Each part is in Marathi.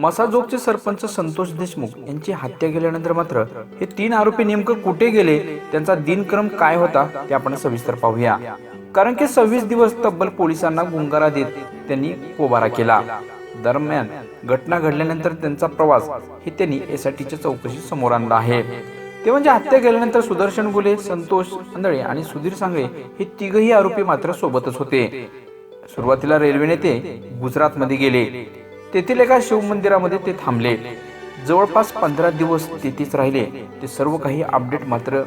मसाजोगचे सरपंच संतोष देशमुख यांची हत्या केल्यानंतर मात्र हे तीन आरोपी नेमकं कुठे गेले त्यांचा दिनक्रम काय होता ते आपण सविस्तर पाहूया. कारण की सव्वीस दिवस तब्बल पोलिसांना गुंगारा देत त्यांनी पोबारा केला. दरम्यान घटना घडल्यानंतर त्यांचा प्रवास हे त्यांनी एसआयटीच्या चौकशी समोर आणला आहे. ते म्हणजे हत्या केल्यानंतर सुदर्शन गुले संतोष आंधळे आणि सुधीर सांगळे हे तिघही आरोपी मात्र सोबतच होते. सुरुवातीला रेल्वेने ते गुजरातमध्ये गेले. तेथील एका शिवमंदिरामध्ये ते थांबले. जवळपास पंधरा दिवस तेथेच राहिले. ते सर्व काही अपडेट मात्र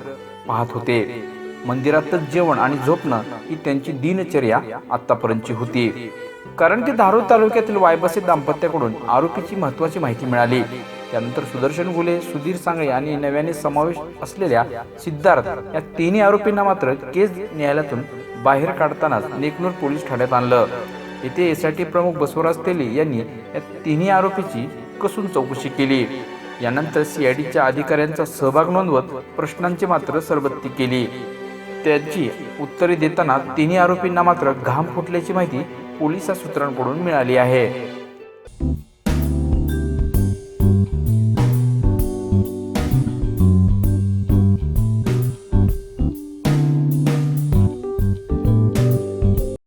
पाहत होते. मंदिरातच जेवण आणि झोपणं ही त्यांची दिनचर्या आतापर्यंतची होती. कारण की धारूर तालुक्यातील वायबसे दाम्पत्याकडून आरोपीची महत्वाची माहिती मिळाली. त्यानंतर सुदर्शन गुले सुधीर सांगळे आणि नव्याने समावेश असलेल्या सिद्धार्थ या तिन्ही आरोपींना मात्र केस न्यायालयातून बाहेर काढतानाच नेकनूर पोलीस ठाण्यात आणलं. येथे एसआयटी प्रमुख बसवराज तेली यांनी या तिन्ही आरोपीची कसून चौकशी केली. यानंतर सीआयडीच्या अधिकाऱ्यांचा सहभाग नोंदवत प्रश्नांची मात्र सरबत्ती केली. त्यांची उत्तरे देताना तिन्ही आरोपींना मात्र घाम फुटल्याची माहिती पोलीस सूत्रांकडून मिळाली आहे.